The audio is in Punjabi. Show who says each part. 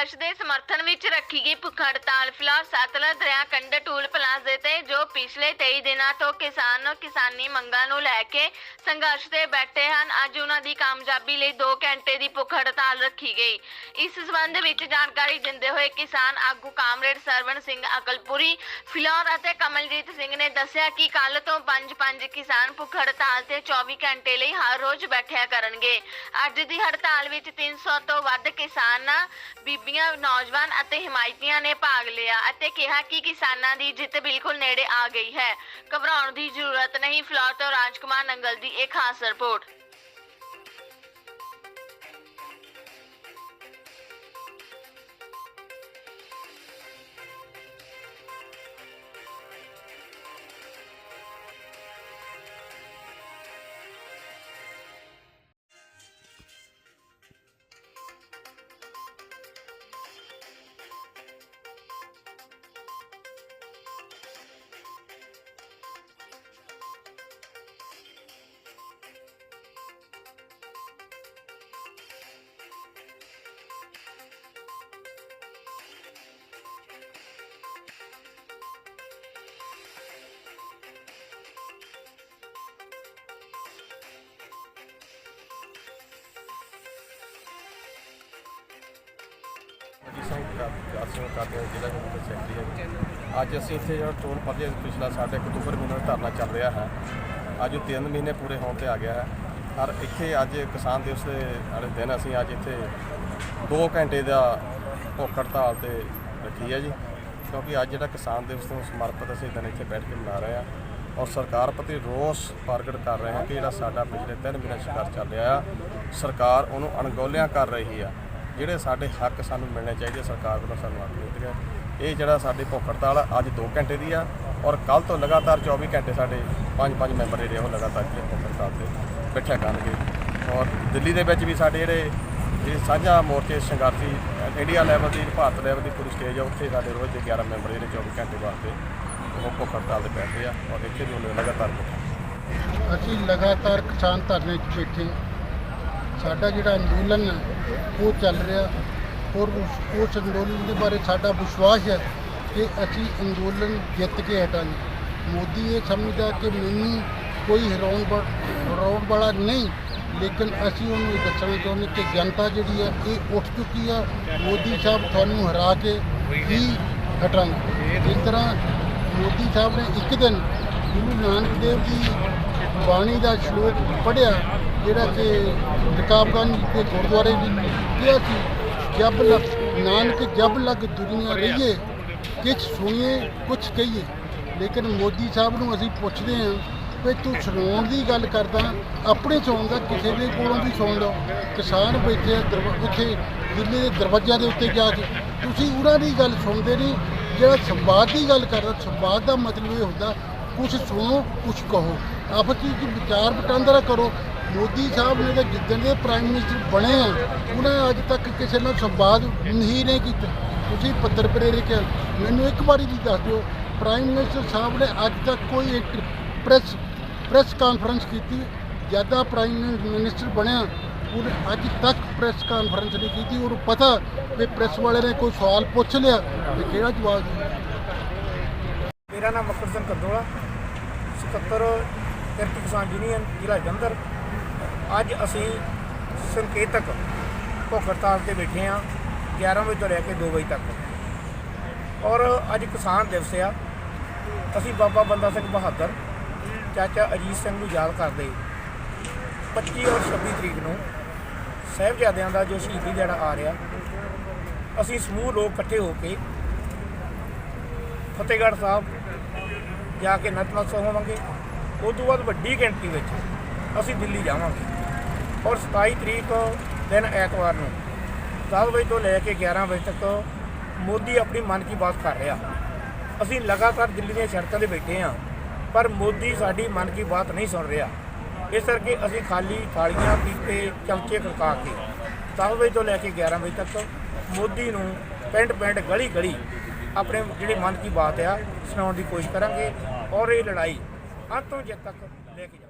Speaker 1: ਸੰਘਰਸ਼ ਦੇ ਸਮਰਥਨ ਵਿੱਚ ਰੱਖੀ ਗਈ ਭੁੱਖ ਹੜਤਾਲ ਫਿਲਹਾਲ ਸਤਲੁਜ ਦਰਿਆ ਕੰਢੇ ਟੂਲ ਪਲਾਜ਼ੇ ਤੇ ਪਿਛਲੇ 23 ਦਿਨਾਂ ਤੋਂ ਕਿਸਾਨ ਕਿਸਾਨੀ ਮੰਗਾਂ ਨੂੰ ਲੈ ਕੇ ਸੰਘਰਸ਼ ਤੇ ਬੈਠੇ ਹਨ। ਅੱਜ ਉਹਨਾਂ ਦੀ ਕਾਮਯਾਬੀ ਲਈ 2 ਘੰਟੇ ਦੀ ਭੁੱਖ ਹੜਤਾਲ ਰੱਖੀ ਗਈ। ਇਸ ਸਬੰਧ ਵਿੱਚ ਜਾਣਕਾਰੀ ਦਿੰਦੇ ਹੋਏ ਕਿਸਾਨ ਆਗੂ ਕਾਮਰੇਡ ਸਰਵਣ ਸਿੰਘ ਅਕਲਪੁਰੀ, ਫਿਲੌਰ ਅਤੇ ਕਮਲਜੀਤ ਸਿੰਘ ਨੇ ਦੱਸਿਆ ਕਿ ਕੱਲ ਤੋਂ 5-5 ਕਿਸਾਨ ਭੁੱਖ ਹੜਤਾਲ ਤੇ 24 ਘੰਟੇ ਲਈ ਹਰ ਰੋਜ਼ ਬੈਠਿਆ ਕਰਨਗੇ। ਅੱਜ ਦੀ ਹੜਤਾਲ ਵਿੱਚ 300 ਤੋਂ ਵੱਧ ਕਿਸਾਨ, ਬੀਬੀਆਂ, ਨੌਜਵਾਨ ਅਤੇ ਹਿਮਾਇਤੀਆਂ ਨੇ ਭਾਗ ਲਿਆ ਅਤੇ ਕਿਹਾ ਕਿ ਕਿਸਾਨਾਂ ਦੀ ਜਿੱਤ ਬਿਲਕੁਲ ਨੇੜੇ ਆ ਗਈ ਹੈ। ਘਬਰਾਉਣ ਦੀ ਜ਼ਰੂਰਤ ਨਹੀਂ। ਫਲੋਰ ਤੋਂ ਰਾਜਕੁਮਾਰ ਨੰਗਲ ਦੀ ਇਹ ਖਾਸ ਰਿਪੋਰਟ।
Speaker 2: ਜੀ ਸਿੰਘ ਅਸੀਂ ਕਰਦੇ ਜ਼ਿਲ੍ਹਾ ਕਮੇਟੀ ਸੈਕਟਰੀ ਹੈ ਅੱਜ ਅਸੀਂ ਇੱਥੇ ਜਿਹੜਾ ਟੋਲ ਪਰਜੇ ਪਿਛਲਾ ਸਾਡੇ ਅਕਤੂਬਰ ਮਹੀਨੇ ਤੋਂ ਧਰਨਾ ਚੱਲ ਰਿਹਾ ਹੈ। ਅੱਜ ਉਹ ਤਿੰਨ ਮਹੀਨੇ ਪੂਰੇ ਹੋਣ ਤੇ ਆ ਗਿਆ ਹੈ। ਔਰ ਇੱਥੇ ਅੱਜ ਕਿਸਾਨ ਦਿਵਸ ਦੇ ਵਾਲੇ ਦਿਨ ਅਸੀਂ ਅੱਜ ਇੱਥੇ 2 ਘੰਟੇ ਦਾ ਭੁੱਖ ਹੜਤਾਲ ਤੇ ਰੱਖੀ ਹੈ ਜੀ। ਕਿਉਂਕਿ ਅੱਜ ਜਿਹੜਾ ਕਿਸਾਨ ਦਿਵਸ ਨੂੰ ਸਮਰਪਿਤ ਅਸੀਂ ਦਿਨ ਇੱਥੇ ਬੈਠ ਕੇ ਮਨਾ ਰਹੇ ਹਾਂ। ਔਰ ਸਰਕਾਰ ਪ੍ਰਤੀ ਰੋਸ ਪ੍ਰਗਟ ਕਰ ਰਹੇ ਹਾਂ ਕਿ ਜਿਹੜਾ ਸਾਡਾ ਪਿਛਲੇ 3 ਮਹੀਨੇ ਸੰਘਰਸ਼ ਚੱਲ ਰਿਹਾ ਆ, ਸਰਕਾਰ ਉਹਨੂੰ ਅਣਗੌਲਿਆਂ ਕਰ ਰਹੀ ਆ। ਜਿਹੜੇ ਸਾਡੇ ਹੱਕ ਸਾਨੂੰ ਮਿਲਣੇ ਚਾਹੀਦੇ ਸਰਕਾਰ ਵੱਲੋਂ ਸਾਨੂੰ ਹੱਕ ਮਿਲਦੇ ਆ। ਇਹ ਜਿਹੜਾ ਸਾਡੀ ਭੁੱਖ ਹੜਤਾਲ ਆ, ਅੱਜ 2 ਘੰਟੇ ਦੀ ਆ ਔਰ ਕੱਲ ਤੋਂ ਲਗਾਤਾਰ 24 ਘੰਟੇ ਸਾਡੇ ਪੰਜ ਪੰਜ ਮੈਂਬਰ ਜਿਹੜੇ ਆ ਉਹ ਲਗਾਤਾਰ ਜਿਹੜੇ ਭੁੱਖ ਹੜਤਾਲ ਤੇ ਬੈਠਿਆ ਕਰਨਗੇ। ਔਰ ਦਿੱਲੀ ਦੇ ਵਿੱਚ ਵੀ ਸਾਡੇ ਜਿਹੜੇ ਜਿਹੜੇ ਸਾਂਝਾ ਮੋਰਚੇ ਸੰਘਰਸ਼ੀ ਇੰਡੀਆ ਲੈਵਲ ਦੀ ਭਾਰਤ ਲੈਵਲ ਦੀ ਪੂਰੀ ਸਟੇਜ ਆ ਉੱਥੇ ਸਾਡੇ ਰੋਜ਼ ਦੇ 11 ਮੈਂਬਰ ਜਿਹੜੇ 24 ਘੰਟੇ ਵਾਸਤੇ ਉਹ ਭੁੱਖ ਹੜਤਾਲ ਤੇ ਬੈਠੇ ਆ ਔਰ ਇੱਥੇ ਵੀ ਉਹਨੇ ਲਗਾਤਾਰ
Speaker 3: ਅਸੀਂ ਲਗਾਤਾਰ ਕਿਸਾਨ ਧਰਨੇ 'ਚ ਬੈਠੇ ਸਾਡਾ ਜਿਹੜਾ ਅੰਦੋਲਨ ਹੈ ਉਹ ਚੱਲ ਰਿਹਾ। ਔਰ ਉਸ ਉਸ ਅੰਦੋਲਨ ਦੇ ਬਾਰੇ ਸਾਡਾ ਵਿਸ਼ਵਾਸ ਹੈ ਕਿ ਅਸੀਂ ਅੰਦੋਲਨ ਜਿੱਤ ਕੇ ਹਟਾਂਗੇ। ਮੋਦੀ ਇਹ ਸਮਝਦਾ ਕਿ ਮੈਨੂੰ ਕੋਈ ਹਰਾਉਣ ਵਾ- ਹਰਾਉਣ ਵਾਲਾ ਨਹੀਂ, ਲੇਕਿਨ ਅਸੀਂ ਉਹਨੂੰ ਇਹ ਦੱਸਣਾ ਚਾਹੁੰਦੇ ਕਿ ਜਨਤਾ ਜਿਹੜੀ ਹੈ, ਇਹ ਉੱਠ ਚੁੱਕੀ ਹੈ ਮੋਦੀ ਸਾਹਿਬ ਤੁਹਾਨੂੰ ਹਰਾ ਕੇ ਹੀ ਹਟਾਂਗੇ। ਇਸ ਤਰ੍ਹਾਂ ਮੋਦੀ ਸਾਹਿਬ ਨੇ ਇੱਕ ਦਿਨ ਗੁਰੂ ਨਾਨਕ ਦੇਵ ਜੀ ਬਾਣੀ ਦਾ ਸ਼ਲੋਕ ਪੜਿਆ ਜਿਹੜਾ ਕਿ ਰਕਾਬਗੰਜ ਦੇ ਗੁਰਦੁਆਰੇ ਵੀ ਕਿਹਾ ਸੀ ਜਬ ਲਗ, ਨਾਨਕ ਜਬ ਲਗ ਦੁਨੀਆ ਰਹੀਏ, ਕਿਛ ਸੁਣੀਏ, ਕੁਛ ਕਹੀਏ। ਲੇਕਿਨ ਮੋਦੀ ਸਾਹਿਬ ਨੂੰ ਅਸੀਂ ਪੁੱਛਦੇ ਹਾਂ ਵੀ ਤੂੰ ਸੁਣਾਉਣ ਦੀ ਗੱਲ ਕਰਦਾ, ਆਪਣੇ ਸੁਣਨ ਦਾ, ਕਿਸੇ ਦੇ ਕੋਲੋਂ ਵੀ ਸੁਣ ਲਓ। ਕਿਸਾਨ ਬੈਠੇ ਆ, ਦਰਵਾ- ਉੱਥੇ ਦਿੱਲੀ ਦੇ ਦਰਵਾਜ਼ਿਆਂ ਦੇ ਉੱਤੇ ਜਾ ਕੇ, ਤੁਸੀਂ ਉਹਨਾਂ ਦੀ ਗੱਲ ਸੁਣਦੇ ਨਹੀਂ, ਜਿਹੜਾ ਸੰਵਾਦ ਦੀ ਗੱਲ ਕਰਦਾ, ਸੰਵਾਦ ਦਾ ਮਤਲਬ ਇਹ ਹੁੰਦਾ ਕੁਝ ਸੁਣੋ ਕੁਝ ਕਹੋ। ਆਪਸ ਵਿੱਚ ਵਿਚਾਰ ਵਟਾਂਦਰਾ ਕਰੋ। ਮੋਦੀ ਸਾਹਿਬ ਨੇ ਤਾਂ ਜਿੱਦਣ ਦੇ ਪ੍ਰਾਈਮ ਮਿਨਿਸਟਰ ਬਣੇ ਆ, ਉਹਨਾਂ ਅੱਜ ਤੱਕ ਕਿਸੇ ਨਾਲ ਸੰਵਾਦ ਨਹੀਂ ਨੇ ਕੀਤਾ। ਤੁਸੀਂ ਪੱਤਰ ਪ੍ਰੇਰਿਤ ਮੈਨੂੰ ਇੱਕ ਵਾਰੀ ਵੀ ਦੱਸ ਦਿਓ ਪ੍ਰਾਈਮ ਮਿਨਿਸਟਰ ਸਾਹਿਬ ਨੇ ਅੱਜ ਤੱਕ ਕੋਈ ਇੱਕ ਪ੍ਰੈਸ ਪ੍ਰੈਸ ਕਾਨਫਰੰਸ ਕੀਤੀ? ਜ਼ਿਆਦਾ ਪ੍ਰਾਈਮ ਮਿਨਿਸਟਰ ਬਣਿਆ ਉਹਨੇ ਅੱਜ ਤੱਕ ਪ੍ਰੈਸ ਕਾਨਫਰੰਸ ਨਹੀਂ ਕੀਤੀ। ਉਹਨੂੰ ਪਤਾ ਵੀ ਪ੍ਰੈਸ ਵਾਲੇ ਨੇ ਕੋਈ ਸਵਾਲ ਪੁੱਛ ਲਿਆ ਤੇ ਕਿਹੜਾ ਜਵਾਬ ਦੇ
Speaker 4: ਮੇਰਾ ਨਾਮ ਮੱਕੜ ਸਿੰਘ ਕੰਦੋਲਾ ਸਕੱਤਰ ਕਿਰਤੀ ਕਿਸਾਨ ਯੂਨੀਅਨ ਜ਼ਿਲ੍ਹਾ ਜਲੰਧਰ। ਅੱਜ ਅਸੀਂ ਸੰਕੇਤਕ ਭੁੱਖ ਹੜਤਾਲ ਤੇ ਬੈਠੇ ਹਾਂ 11 ਵਜੇ ਤੋਂ ਲੈ ਕੇ 2 ਵਜੇ ਤੱਕ। ਔਰ ਅੱਜ ਕਿਸਾਨ ਦਿਵਸ ਆ। ਅਸੀਂ ਬਾਬਾ ਬੰਦਾ ਸਿੰਘ ਬਹਾਦਰ, ਚਾਚਾ ਅਜੀਤ ਸਿੰਘ ਨੂੰ ਯਾਦ ਕਰਦੇ। 25 ਔਰ 26 ਤਰੀਕ ਨੂੰ ਸਾਹਿਬਜ਼ਾਦਿਆਂ ਦਾ ਜੋ ਸ਼ਹੀਦੀ ਦਿਹਾੜਾ ਆ ਰਿਹਾ, ਅਸੀਂ ਸਮੂਹ ਲੋਕ ਇਕੱਠੇ ਹੋ ਕੇ ਫਤਿਹਗੜ੍ਹ ਸਾਹਿਬ ਜਾ ਕੇ ਨਤਮਸਤਕ ਹੋਵਾਂਗੇ। ਉਸ ਤੋਂ ਬਾਅਦ ਵੱਡੀ ਗਿਣਤੀ ਵਿੱਚ ਅਸੀਂ ਦਿੱਲੀ ਜਾਵਾਂਗੇ। ਔਰ 27 ਤਰੀਕ ਦਿਨ ਐਤਵਾਰ ਨੂੰ 10 ਵਜੇ ਤੋਂ ਲੈ ਕੇ 11 ਵਜੇ ਤੱਕ ਮੋਦੀ ਆਪਣੀ ਮਨ ਕੀ ਬਾਤ ਕਰ ਰਿਹਾ। ਅਸੀਂ ਲਗਾਤਾਰ ਦਿੱਲੀ ਦੀਆਂ ਸੜਕਾਂ ਤੇ ਬੈਠੇ ਹਾਂ, ਪਰ ਮੋਦੀ ਸਾਡੀ ਮਨ ਕੀ ਬਾਤ ਨਹੀਂ ਸੁਣ ਰਿਹਾ। ਇਸ ਕਰਕੇ ਅਸੀਂ ਖਾਲੀ ਥਾਲੀਆਂ, ਪੀਤੇ, ਚਮਚੇ ਖੜਕਾ ਕੇ 10 ਵਜੇ ਤੋਂ ਲੈ ਕੇ 11 ਵਜੇ ਤੱਕ ਮੋਦੀ ਨੂੰ ਪਿੰਡ ਪਿੰਡ ਗਲੀ ਗਲੀ ਆਪਣੇ ਜਿਹੜੀ ਮਨ ਕੀ ਬਾਤ ਆ, ਸੁਣਾਉਣ ਦੀ ਕੋਸ਼ਿਸ਼ ਕਰਾਂਗੇ। ਔਰ ਇਹ ਲੜਾਈ ਅੰਤ ਤੋਂ ਜਿੱਤ ਤੱਕ ਲੈ ਕੇ ਜਾਵਾਂਗੇ